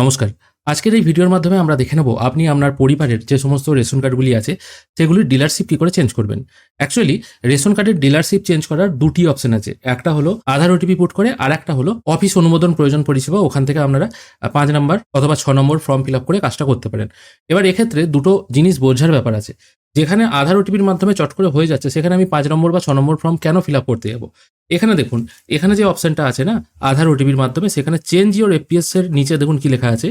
নমস্কার। আজকের এই ভিডিওর মাধ্যমে আমরা দেখে নেব আপনি আপনার পরিবারের যে সমস্ত রেশন কার্ডগুলি আছে সেগুলির ডিলারশিপ কী করে চেঞ্জ করবেন। অ্যাকচুয়ালি, রেশন কার্ডের ডিলারশিপ চেঞ্জ করার দুটি অপশন আছে। একটা হলো আধার ওটিপি পুট করে, আর একটা হলো অফিস অনুমোদন প্রয়োজন পরিষেবা, ওখান থেকে আপনারা পাঁচ নম্বর অথবা ছ নম্বর ফর্ম ফিল আপ করে কাজটা করতে পারেন। এবার এক্ষেত্রে দুটো জিনিস বোঝার ব্যাপার আছে। যেখানে আধার ওটিপির মাধ্যমে চট করে হয়ে যাচ্ছে, সেখানে আমি পাঁচ নম্বর বা ছ নম্বর ফর্ম কেন ফিল আপ করতে যাব? এখানে দেখুন, এখানে যে অপশনটা আছে না, আধার ওটিপির মাধ্যমে, সেখানে চেঞ্জ ইওর এপিএস এর নিচে দেখুন কি লেখা আছে।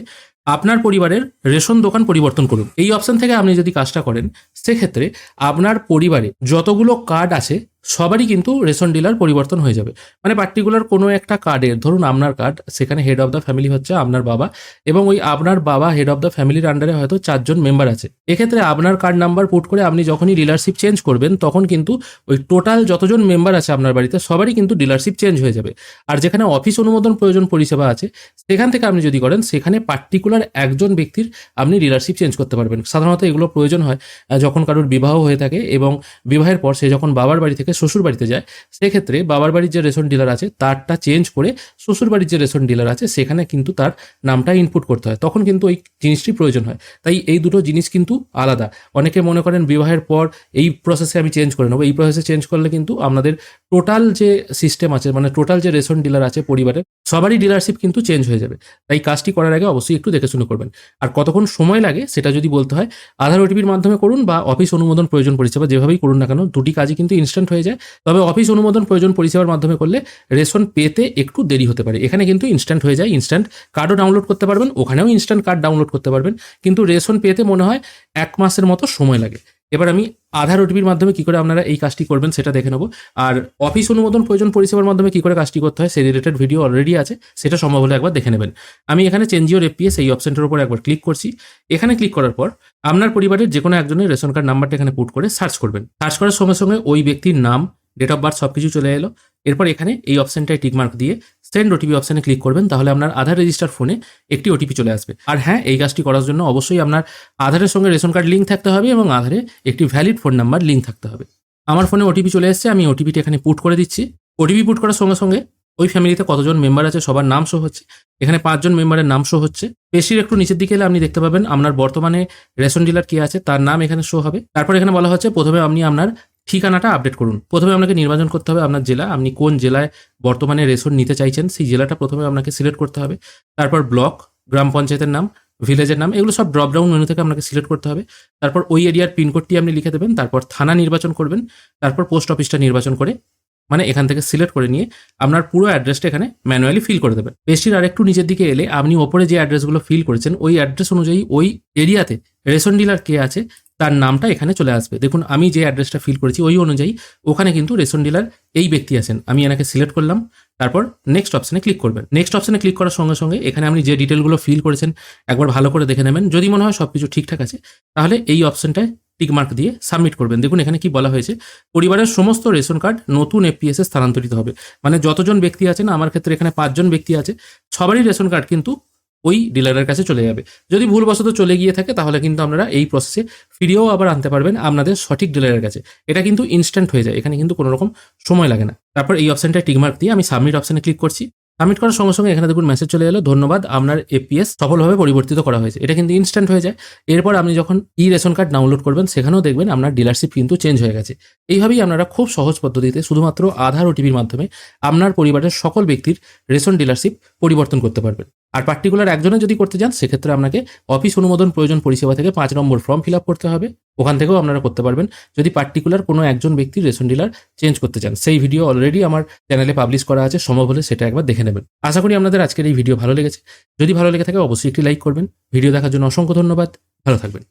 আপনার পরিবারের রেশন দোকান পরিবর্তন করুন। এই অপশন থেকে আপনি যদি কাজটা করেন, সেক্ষেত্রে আপনার পরিবারে যতগুলো কার্ড আছে, সবারই কিন্তু রেশন ডিলার পরিবর্তন হয়ে যাবে। মানে পার্টিকুলার কোনো একটা কার্ডের ধরুন আপনার কার্ড সেখানে হেড অফ দ্য ফ্যামিলি হচ্ছে আপনার বাবা এবং ওই আপনার বাবা হেড অফ দ্য ফ্যামিলির আন্ডারে হয়তো চারজন মেম্বার আছে। এক্ষেত্রে আপনার কার্ড নাম্বার পুট করে আপনি যখনই ডিলারশিপ চেঞ্জ করবেন, তখন কিন্তু ওই টোটাল যতজন মেম্বার আছে আপনার বাড়িতে, সবারই কিন্তু ডিলারশিপ চেঞ্জ হয়ে যাবে। আর যেখানে অফিস অনুমোদন প্রয়োজন পরিষেবা আছে, সেখান থেকে আপনি যদি করেন, সেখানে পার্টিকুলার একজন ব্যক্তির আপনি ডিলারশিপ চেঞ্জ করতে পারবেন। সাধারণত এগুলো প্রয়োজন হয় যখন কারোর বিবাহ হয়ে থাকে এবং বিবাহের পর সে যখন বাবার বাড়ি থেকে শ্বশুর বাড়িতে যায়, সেক্ষেত্রে বাবার বাড়ির যে রেশন ডিলার আছে, তারটা চেঞ্জ করে শ্বশুর বাড়ির যে রেশন ডিলার আছে, সেখানে কিন্তু তার নামটা ইনপুট করতে হয়। তখন কিন্তু ওই জিনিসটি প্রয়োজন হয়। তাই এই দুটো জিনিস কিন্তু আলাদা। অনেকে মনে করেন বিবাহের পর এই প্রসেসে আমি চেঞ্জ করে নেব। এই প্রসেসে চেঞ্জ করলে কিন্তু আপনাদের টোটাল যে সিস্টেম আছে মানে টোটাল যে রেশন ডিলার আছে পরিবারের, সবারই ডিলারশিপ কিন্তু চেঞ্জ হয়ে যাবে। তাই কাজটি করার আগে অবশ্যই একটু দেখে শুনে করবেন। আর কতক্ষণ সময় লাগে সেটা যদি বলতে হয় আধার ওটিপির মাধ্যমে করুন বা অফিস অনুমোদন প্রয়োজন পরিষেবা যেভাবেই করুন না কেন, দুটি কাজই কিন্তু ইনস্ট্যান্ট হয়ে যায়। তবে অফিস অনুমোদন প্রয়োজন পরিষেবার মাধ্যমে করলে রেশন পেতে একটু দেরি হতে পারে। এখানে কিন্তু ইনস্ট্যান্ট হয়ে যায় ইনস্ট্যান্ট কার্ডও ডাউনলোড করতে পারবেন, ওখানেও ইনস্ট্যান্ট কার্ড ডাউনলোড করতে পারবেন। কিন্তু রেশন পেতে মনে হয় এক মাসের মতো সময় লাগে। এবার আমি আধার ওটিপির মাধ্যমে কি করে আপনারা এই কাজটি করবেন সেটা দেখে নেব। আর অফিস অনুমোদন প্রয়োজন পরিষেবার মাধ্যমে কি করে কাজটি করতে হয় সেই রিলেটেড ভিডিও অলরেডি আছে, সেটা সম্ভব হলে একবার দেখে নেবেন। আমি এখানে চেঞ্জ ইউর এপিএস এই অপশনটার উপর একবার ক্লিক করছি। এখানে ক্লিক করার পর আপনার পরিবারের যে কোনো একজনের রেশন কার্ড নাম্বারটা এখানে পুট করে সার্চ করবেন। সার্চ করার সঙ্গে সঙ্গে ওই ব্যক্তির নাম ডেট অফ বার্থ সব কিছু চলে এলো। এরপর এখানে এই অপশনটায় টিকমার্ক দিয়ে সেন্ড ওটিপি অপশানে ক্লিক করবেন, তাহলে আপনার আধার রেজিস্টার ফোনে একটি ওটিপি চলে আসবে। আর হ্যাঁ এই কাজটি করার জন্য অবশ্যই আপনার আধারের সঙ্গে রেশন কার্ড লিঙ্ক থাকতে হবে এবং আধারে একটি ভ্যালিড ফোন নাম্বার লিঙ্ক থাকতে হবে। আমার ফোনে ওটিপি চলে এসেছে, আমি ওটিপিটি এখানে পুট করে দিচ্ছি। ওটিপি পুট করার সঙ্গে সঙ্গে ওই ফ্যামিলিতে কতজন মেম্বার আছে, সবার নাম শো হচ্ছে। এখানে পাঁচজন মেম্বারের নাম শো হচ্ছে। পেশির একটু নিচের দিকে এলে আপনি দেখতে পাবেন, আপনার বর্তমানে রেশন ডিলার কে আছে, তার নাম এখানে শো হবে। তারপর এখানে বলা হচ্ছে, প্রথমে আপনি আপনার ঠিকানাটা আপডেট করুন। প্রথমে আপনাকে নির্বাচন করতে হবে আপনার জেলা। আপনি কোন জেলায় বর্তমানে রেশন নিতে চাইছেন, সেই জেলাটা প্রথমে আপনাকে সিলেক্ট করতে হবে। তারপর ব্লক, গ্রাম পঞ্চায়েতের নাম, ভিলেজের নাম, এগুলো সব ড্রপ ডাউন মেনু থেকে আপনাকে সিলেক্ট করতে হবে। তারপর ওই এরিয়ার পিনকোডটি আপনি লিখে দেবেন, তারপর থানা নির্বাচন করবেন, তারপর পোস্ট অফিসটা নির্বাচন করে মানে এখান থেকে সিলেক্ট করে নিয়ে আপনার পুরো অ্যাড্রেসটা এখানে ম্যানুয়ালি ফিল করে দেবেন। পেজটির আরেকটু নিচের দিকে এলে আপনি ওপরে যে অ্যাড্রেসগুলো ফিল করেছেন, ওই অ্যাড্রেস অনুযায়ী ওই এরিয়াতে রেশন ডিলার কে আছে তার নামটা এখানে চলে আসবে। দেখুন, আমি যে অ্যাড্রেসটা ফিল করেছি ওই অনুযায়ী ওখানে কিন্তু রেশন ডিলার এই ব্যক্তি আছেন। আমি এনাকে সিলেক্ট করলাম। তারপর নেক্সট অপশনে ক্লিক করবেন। নেক্সট অপশনে ক্লিক করার সঙ্গে সঙ্গে এখানে আপনি যে ডিটেলগুলো ফিল করেছেন, একবার ভালো করে দেখে নেবেন। যদি মনে হয় সব কিছু ঠিকঠাক আছে, তাহলে এই অপশনটায় টিকমার্ক দিয়ে সাবমিট করবেন। দেখুন, এখানে কি বলা হয়েছে, পরিবারের সমস্ত রেশন কার্ড নতুন এপিএসে স্থানান্তরিত হবে। মানে যতজন ব্যক্তি আছেন, আমার ক্ষেত্রে এখানে পাঁচজন ব্যক্তি আছে, সবারই রেশন কার্ড কিন্তু ওই ডিলারের কাছে চলে যাবে। যদি ভুলবশত চলে গিয়ে থাকে, তাহলে কিন্তু আপনারা এই প্রসেসে ফিরিয়েও আবার আনতে পারবেন আপনাদের সঠিক ডিলারের কাছে। এটা কিন্তু ইনস্ট্যান্ট হয়ে যায়। এখানে কিন্তু কোনো রকম সময় লাগে না। তারপর এই অপশানটা টিকমার্ক দিয়ে আমি সাবমিট অপশানে ক্লিক করছি। সাবমিট করার সঙ্গে সঙ্গে এখানে দেখুন মেসেজ চলে এলো, ধন্যবাদ, আপনার এপিএস সফলভাবে পরিবর্তিত করা হয়েছে। এটা কিন্তু ইনস্ট্যান্ট হয়ে যায়। এরপর আপনি যখন ই রেশন কার্ড ডাউনলোড করবেন, সেখানেও দেখবেন আপনার ডিলারশিপ কিন্তু চেঞ্জ হয়ে গেছে। এইভাবেই আপনারা খুব সহজ পদ্ধতিতে শুধুমাত্র আধার ওটিপির মাধ্যমে আপনার পরিবারের সকল ব্যক্তির রেশন ডিলারশিপ পরিবর্তন করতে পারবেন। আর পার্টিকুলার একজনের যদি করতে যান সেক্ষেত্রে আপনাকে অফিস অনুমোদন প্রয়োজন পরিষেবা থেকে পাঁচ নম্বর ফর্ম ফিল আপ করতে হবে। ওখান থেকেও আপনারা করতে পারবেন। যদি পার্টিকুলার কোনো একজন ব্যক্তি রেশন ডিলার চেঞ্জ করতে চান, সেই ভিডিও অলরেডি আমার চ্যানেলে পাবলিশ করা আছে, সম্ভব হলে সেটা একবার দেখে নেবেন। আশা করি আপনাদের আজকের এই ভিডিও ভালো লেগেছে। যদি ভালো লেগে থাকে, অবশ্যই একটি লাইক করবেন। ভিডিও দেখার জন্য অসংখ্য ধন্যবাদ। ভালো থাকবেন।